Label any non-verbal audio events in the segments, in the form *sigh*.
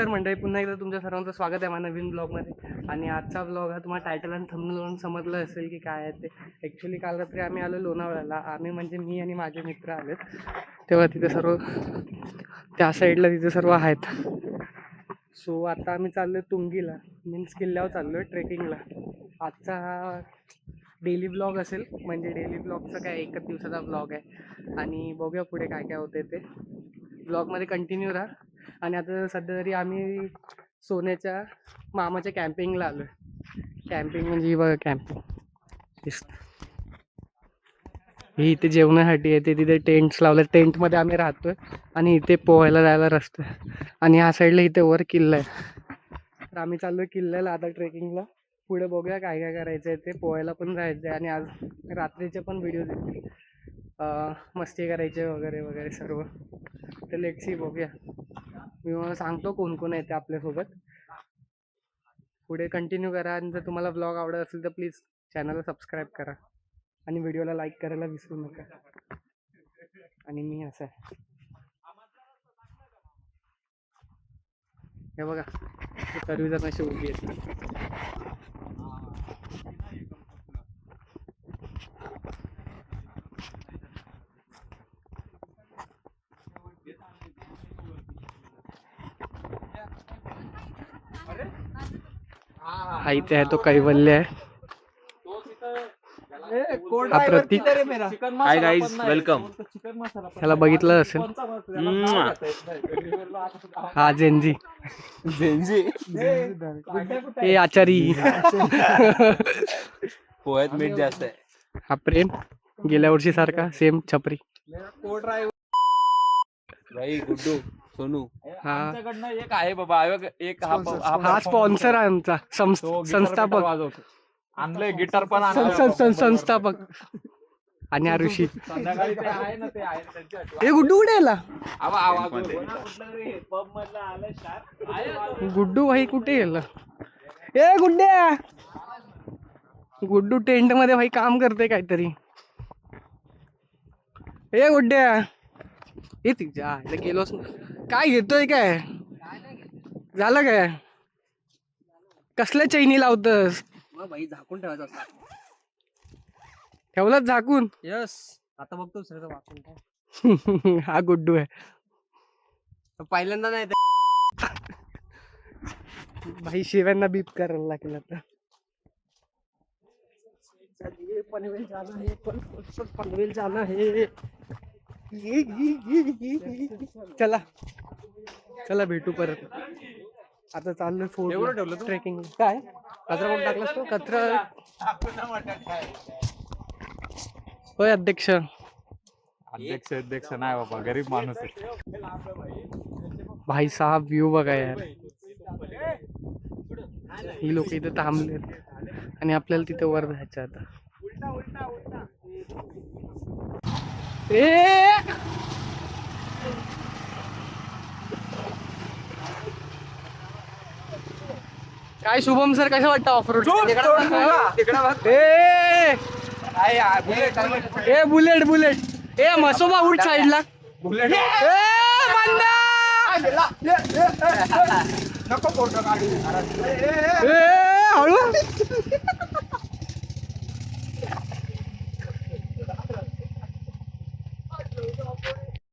नमस्कार मंडळी पुन्हा एकदा तुमच्या सर्वांचं स्वागत आहे माझ्या नवीन ब्लॉगमध्ये. आणि आजचा ब्लॉग हा तुम्हाला टायटल आणि थंबनेलवरून समजलं असेल की काय आहे ते. ॲक्च्युली काल रात्री आम्ही आलो लोणावळ्याला. आम्ही म्हणजे मी आणि माझे मित्र आलेत तेव्हा तिथे सर्व त्या साईडला तिथे सर्व आहेत. सो आता आम्ही चाललो तुंगीला. मीन्स किल्ल्यावर चाललो आहे ट्रेकिंगला आजचा हा डेली ब्लॉग असेल. म्हणजे डेली ब्लॉगचा काय एकच दिवसाचा ब्लॉग आहे. आणि बघूया पुढे काय काय होते ते ब्लॉगमध्ये कंटिन्यू राहा. आणि आता सध्या तरी आम्ही सोन्याच्या मामाच्या कॅम्पिंगला आलो आहे कॅम्पिंग म्हणजे ही बघा कॅम्पिंग. ही इथे जेवणासाठी आहे. तिथे टेंट्स लावले. टेंटमध्ये आम्ही राहतोय आणि इथे पोहायला जायला रस्ता आहे. आणि ह्या साईडला इथे वर किल्ला आहे. तर आम्ही चाललोय किल्ल्याला आता ट्रेकिंगला. पुढे बघूया काय काय करायचं आहे ते. पोहायला पण जायचं आहे आणि आज रात्रीचे पण व्हिडिओ येतील मस्ती करायचे वगैरे वगैरे सर्व. तर लेट्सी बघूया. मी मला सांगतो कोण कोण आहे ते आपल्यासोबत. पुढे कंटिन्यू करा. आणि जर तुम्हाला ब्लॉग आवडत असेल तर प्लीज चॅनलला सबस्क्राईब करा. आणि व्हिडिओला लाईक करायला विसरू नका. आणि मी असं आहे. हे बघा. सर्वजण अशी उभी आहे हा। इथे आहे तो कैवल्य आहे हा। प्रतीक हाय गाईज वेलकम ह्याला बघितलं असेल हा? जेनजी हे आचारी। पोह्यात मीठ जास्त आहे हा प्रेम। गेल्या वर्षी सारखा सेम छपरी। भाई गुड्डू। सोनू हा आमच्याकडनं एक आहे बाबा एक हा स्पॉन्सर आहे आमचा संस्थापक. आणलंय गिटार पण संस्थापक. आणि हा ऋषी. हे गुड्डू कुठे तो. गुड्डू भाई कुठे गेला? ए गुड्ड्या! गुड्डू टेंटमध्ये भाई काम करते काहीतरी. ए गुड्ड्या! ए तिच्या गेलोच काय घेतोय काय? झालं काय? कसल्या चैनी लावतस? भाई झाकून ठेवायचा ठेवलाच झाकून? यस. आता बघतो वाचून काय. *laughs* हा गुड्डू आहे. पहिल्यांदा नाही. भाई शिव्यांना बीप करायला लागेल आता. पनवेल जाना है पन- पन- पनवेल जाना है. चला. चला भेटू परत. आता चाललोय फोर एवढं ठेवलं? ट्रेकिंग काय? कचरा कोण टाकलास तो? कचरा होय अध्यक्ष. अध्यक्ष अध्यक्ष नाही बाबा गरीब माणूस आहे. भाई साहब व्ह्यू बघा यार. ही लोक इथे थांबले आणि आपल्याला तिथे वर जायचं आता. ए! काय शुभम सर कसं वाटतं ऑफ रोड ए! बुलेट बुलेट ए मसोबा उठ साईडला बंदा ए हळू.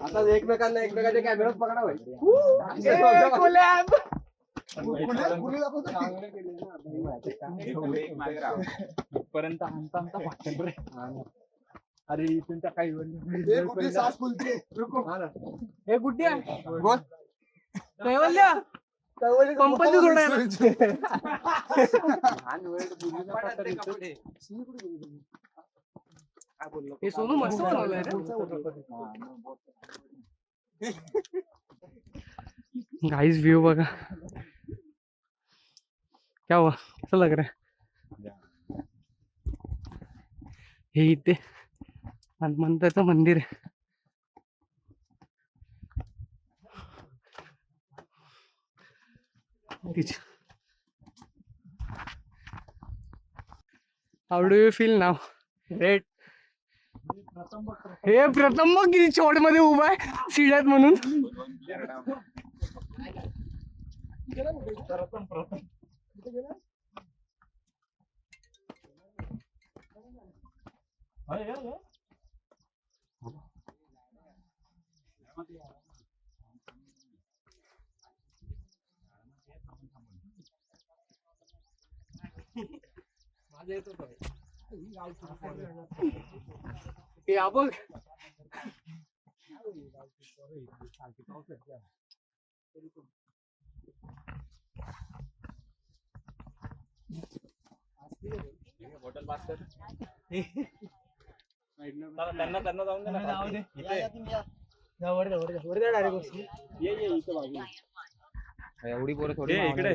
आता एकमेकांना एकमेकांच्या कॅमेरात पकडा भाई. पर्यंत आणता फाटेल रे. अरे तुमच्या काही ए गुड्ड्या बोल. कैवल्य. पंपाची सोडायला हे सोनू मस्त बनवलंय रे. गाईज व्यू बघा. क्या हुआ? अच्छा लग रहा है? हे इथे हनुमंताचं मंदिर आहे. हाऊ डू यू फील नाव रेट हे प्रथम बघ किती चोटमध्ये उभा आहे सिड्यात म्हणून. हे बघ बॉटल पास कर त्यांना त्यांना जाऊन दे ना इथे. ये ये इथं बाजूला. एवढी पोरं थोडी इकडे.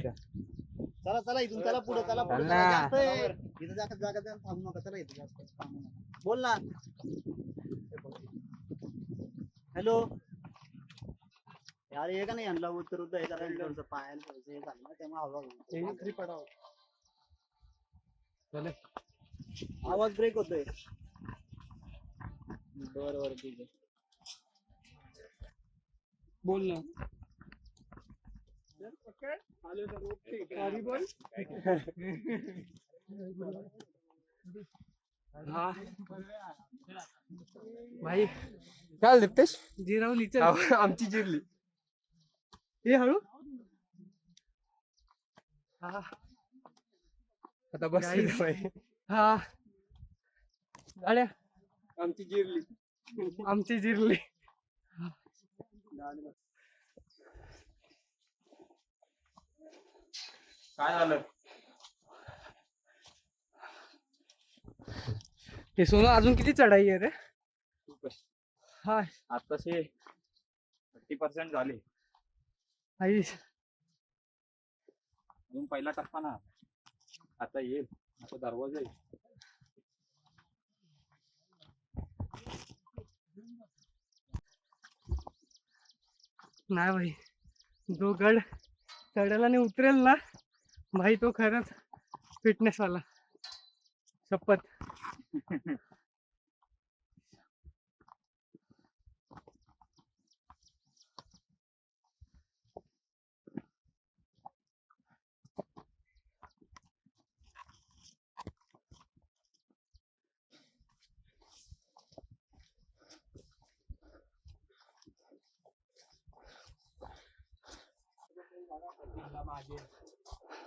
चला चला इथून चला पुढे चला पुढे. चल चला ना. जास्त आहे. इथं जागा जागा द्या, थांबू नका. चला इथं जास्त थांबू नका. बोल ना. हॅलो. यार हे का नाही आणला उत्तर उत्तर हे थोडंसं पायाला थोडंसं हे झालं ना त्यामुळे हवा. आवाज ब्रेक होतोय. बरं बरं ठीक आहे. बोल ना. हा भाई काय लिप्तेश जिरावली आमची जिरली. हे हळू. हा. आता बस. हा. गाड्या. आमची जिरली. आमची जिरली. काय झालं? हे सोनं अजून किती चढाई आहे रे? खूप आहे. हा आताशे थर्टी पर्सेंट झाले. आई. अजून पहिला टप्पा ना. आता येईल. आता दरवाजा येईल. नाही भाई जो गड चढायला आणि उतरेल ना भाई तो खरंच फिटनेस वाला. शपथ. *laughs*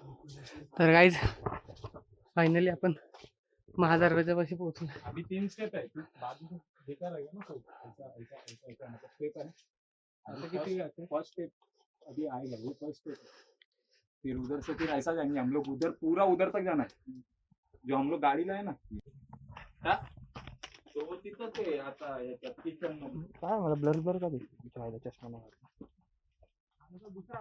तर काहीच फायनली आपण महादरवाजापाशी पोहोचलो. अभी तीन स्टेप है बाद में देखा रहेगा ना कोई ऐसा ऐसा ऐसा ऐसा मतलब स्टेप है ऐसा कितनी जाते फर्स्ट स्टेप अभी आएगा ये फर्स्ट स्टेप फिर उधर से फिर ऐसा जाएंगे हम लोग. उधर पूरा उधर तक जाना है. जो हम लोग गाड़ी लाए ना. हा? तो तिथंच आहे आता याच्यात किचनमध्ये काय मला ब्लर ब्लर का दिसतो चष्मा नाही दुसरा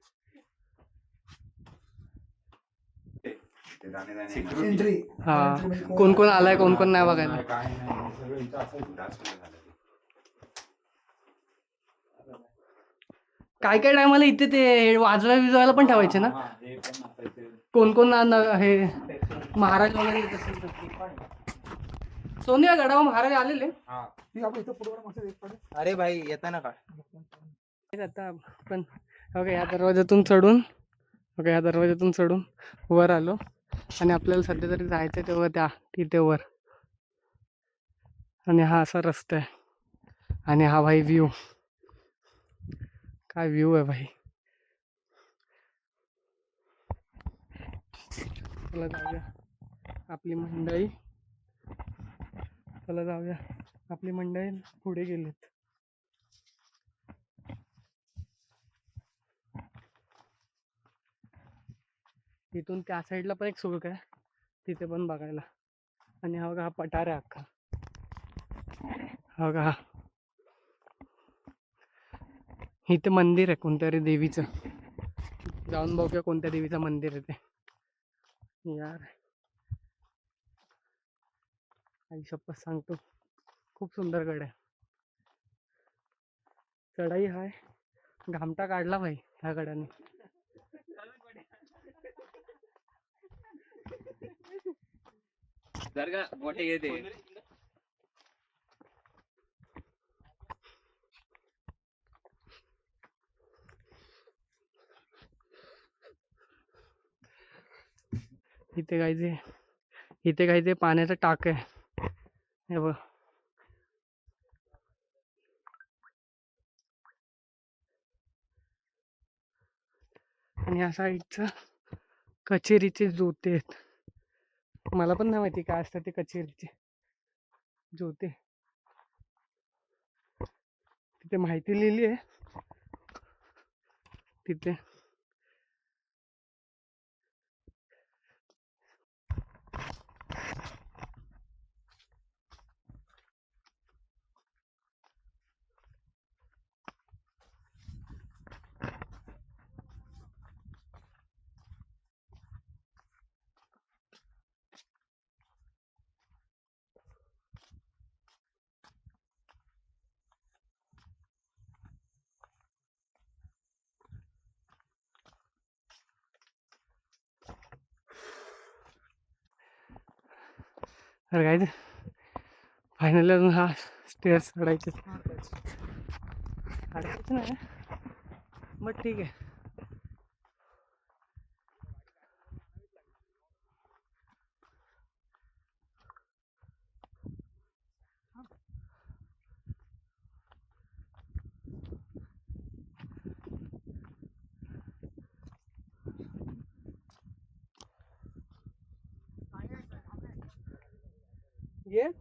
हा. हा कोण कोण आलाय कोण कोण नाही बघायला. काय नाही सगळं इथं असायचं काय काय टायमाला इथे ते वाजवाय विजवायला पण ठेवायचे ना? हा, हे पण असायचं कोण कोण ना- ना- हे महाराज वगैरे येत असतील तर. सोनी या गडावर महाराज आलेले. अरे भाई येता ना का आता आपण ओके या दरवाजातून चढून ओके या दरवाजातून चढून वर आलो. आणि आपल्याला सध्या तरी जायचं तेव्हा त्या तिथेवर. आणि हा असा रस्ता आहे. आणि हा भाई व्ह्यू काय व्ह्यू आहे भाई? चला जाऊया. आपली मंडळी चला जाऊया. आपली मंडळी पुढे गेलीत. तिथून त्या साईडला पण एक सुळक आहे. तिथे पण बघायला. आणि हा बघा हा पठार आहे अख्खा. हा बघा हा. इथे मंदिर आहे कोणत्यातरी देवीचं. जाऊन बघूया कोणत्या देवीचं मंदिर आहे ते. यार. आई शपथ सांगतो. खूप सुंदर गड आहे. चढाई हाय. घामटा काढला भाई ह्या गडाने. जर का मोठे घेते इथे काहीचे इथे काय ते पाण्याचं टाक आहे. हे बघ. आणि या साईडचं कचेरीचे जोते आहेत. मला पण नाही माहिती काय असतं ते कचेरीचे. जोते तिथे माहिती लिहिली आहे. तिथे. तर काय फायनली अजून हा स्टेअर्स चढायचे चढायचं नाही. बट ठीक आहे. ये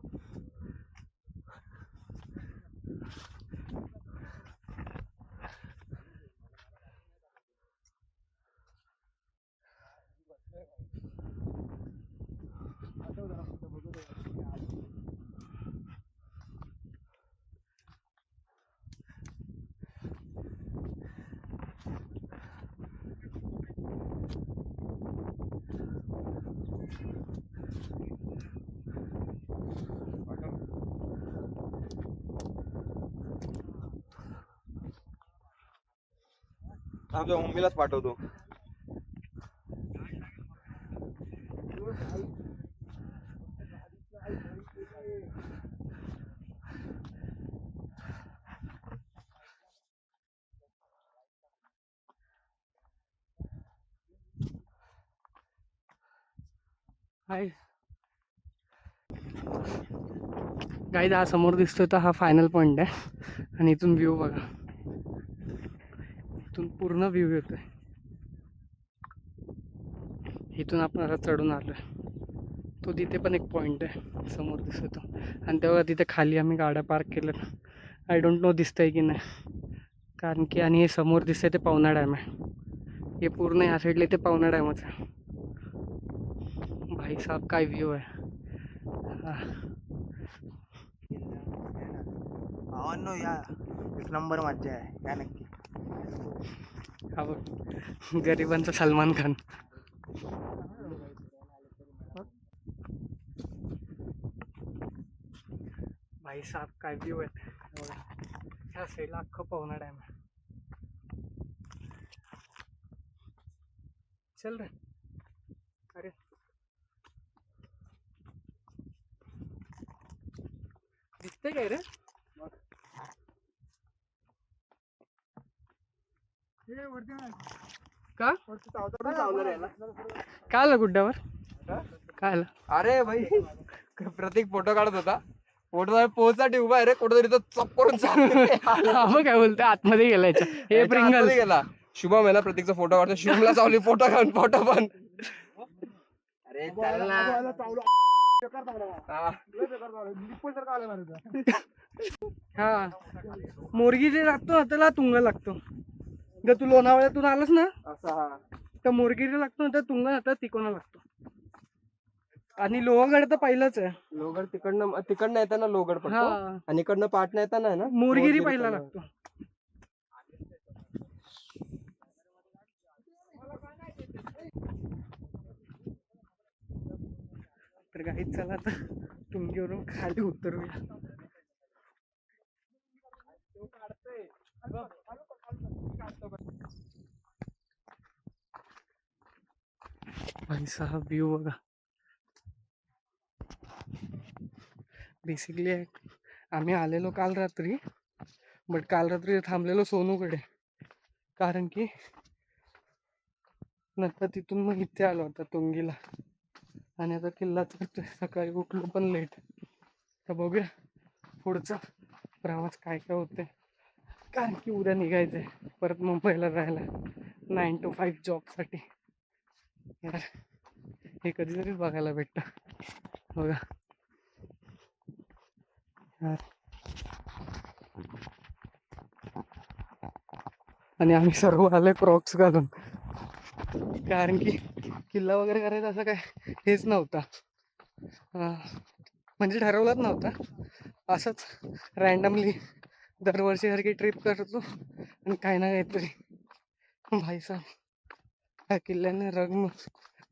आमच्या मम्मीलाच पाठवतो. हाय गाईज हा समोर दिसतोय तर हा फायनल पॉईंट आहे. आणि इथून व्ह्यू बघा. इथून पूर्ण व्ह्यू आहे इथून आपण आता चढून आहे तो तिथे पण एक पॉईंट आहे समोर दिसतो. आणि तेव्हा तिथे खाली आम्ही गाड्या पार्क केल्या आय डोंट नो दिसतंय की नाही. कारण की आणि हे समोर दिसतंय ते पवना डॅम आहे. हे पूर्ण या साईडला ते पवना डॅमच आहे. भाई साहब काय व्ह्यू आहे. या एक नंबर मज्जा आहे. या नक्की. हा बघ. गरिबांचा सलमान खान. भाई साहब काय व्ह्यू आहे ह्या साईडला अख्खं पवना डॅम आहे. चल रे. अरे. दिसतंय काय रे? का? काय आलं गुड्ड्यावर काय आलं? अरे भाई प्रतीक फोटो काढत होता. फोटो पोहोचसाठी उभा आहे रे कुठेतरी तो चप करून चालू हा काय बोलतोय? आतमध्ये गेलायचं हे प्रिंगल गेला. शुभम आहे ना प्रतीकचा फोटो काढतो शुभमला चावली फोटो काढून फोटो पण. अरे हा. मोरगी जे लागतो ना त्याला तुंगा लागतो. जर तू लोणावळ्यातून आलास ना असा हा. तर मोरगी जे लागतो ना त्या तुंगा जातात तिकोना लागतो. आणि लोहगड तर पहिलंच आहे. लोगड तिकडनं तिकडनं येताना लोगड पडतो. हा. आणि इकडनं पाटणं येताना आहे ना मोरगिरी पहिला पहिला. लागतो. तर काही चला आता तुमच्यावरून खाली उतरूया. हा व्ह्यू बघा. बेसिकली आम्ही आलेलो काल रात्री बट काल रात्री थांबलेलो सोनूकडे. कारण की नंतर तिथून मग इथे आलो आता तुंगीला. आणि आता किल्ला चढतोय. सकाळी उठलो पण लेट तर बघूया पुढचा प्रवास काय काय होते कारण की उद्या निघायचंय. परत मुंबईला जायला. नाईन टू फाईव्ह जॉबसाठी यार हे कधीतरीच बघायला भेटतं. बघा. आणि आम्ही सर्व आले क्रॉक्स घालून. कारण की किल्ला वगैरे करायचा असं काय? हेच नव्हता. म्हणजे ठरवलंच नव्हता. असंच रँडमली दरवर्षीसारखी ट्रिप करतो. आणि काही ना काहीतरी. भाईसाहेब त्या किल्ल्याने रग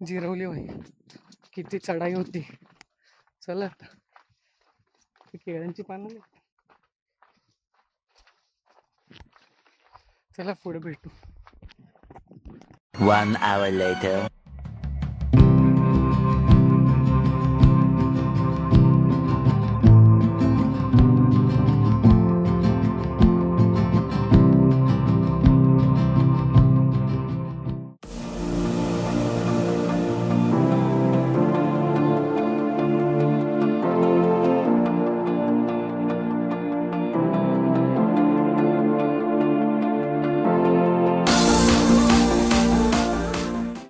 जिरवली भाई. किती चढाई होती. चला केळ्यांची पानं चला पुढे भेटू. One hour later.